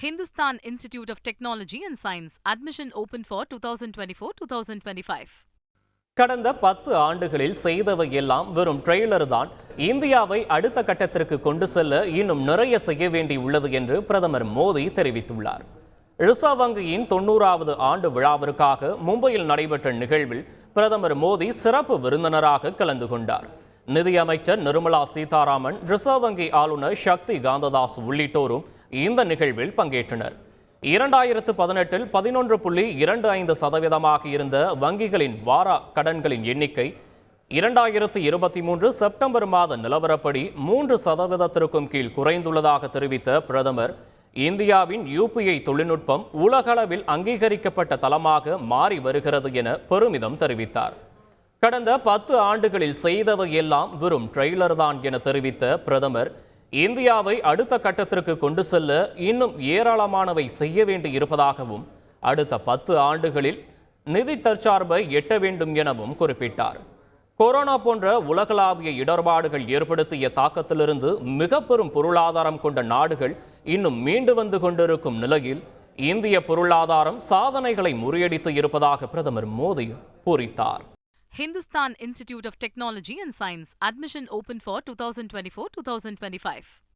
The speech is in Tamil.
Hindustan Institute of Technology and Science. Admission open for 2024-2025. கடந்த பத்து ஆண்டுகளில் செய்தவை எல்லாம் வெறும் ட்ரெய்லர் தான் இந்தியாவை அடுத்த கட்டத்திற்கு கொண்டு செல்ல இன்னும் நிறைய செய்ய வேண்டி உள்ளது என்று பிரதமர் மோடி தெரிவித்துள்ளார் ரிசர்வ் வங்கியின் தொண்ணூறாவது ஆண்டு விழாவிற்காக மும்பையில் நடைபெற்ற நிகழ்வில் பிரதமர் மோடி சிறப்பு விருந்தினராக கலந்து கொண்டார் நிதியமைச்சர் நிர்மலா சீதாராமன் ரிசர்வ் வங்கி ஆளுநர் சக்தி காந்ததாஸ் உள்ளிட்டோரும் இந்த நிகழ்வில் பங்கேற்றனர். இரண்டாயிரத்து பதினெட்டில் பதினொன்று புள்ளி இரண்டு ஐந்து சதவீதமாக இருந்த வங்கிகளின் வார கடன்களின் எண்ணிக்கை இரண்டாயிரத்து இருபத்தி மூன்று செப்டம்பர் மாத நிலவரப்படி மூன்று சதவீதத்திற்கும் கீழ் குறைந்துள்ளதாக தெரிவித்த பிரதமர் இந்தியாவின் யூபிஐ தொழில்நுட்பம் உலகளவில் அங்கீகரிக்கப்பட்ட தளமாக மாறி வருகிறது என பெருமிதம் தெரிவித்தார். கடந்த பத்து ஆண்டுகளில் செய்தவை எல்லாம் வெறும் ட்ரெய்லர் தான் என தெரிவித்த பிரதமர் இந்தியாவை அடுத்த கட்டத்திற்கு கொண்டு செல்ல இன்னும் ஏராளமானவை செய்ய வேண்டி இருப்பதாகவும் அடுத்த பத்து ஆண்டுகளில் நிதி தற்சார்பை எட்ட வேண்டும் எனவும் குறிப்பிட்டார். கொரோனா போன்ற உலகளாவிய இடர்பாடுகள் ஏற்படுத்திய தாக்கத்திலிருந்து மிக பெரும் பொருளாதாரம் கொண்ட நாடுகள் இன்னும் மீண்டு வந்து கொண்டிருக்கும் நிலையில் இந்திய பொருளாதாரம் சாதனைகளை முறியடித்து இருப்பதாக பிரதமர் Modi கூறித்தார். Hindustan Institute of Technology and Science. Admission open for 2024-2025.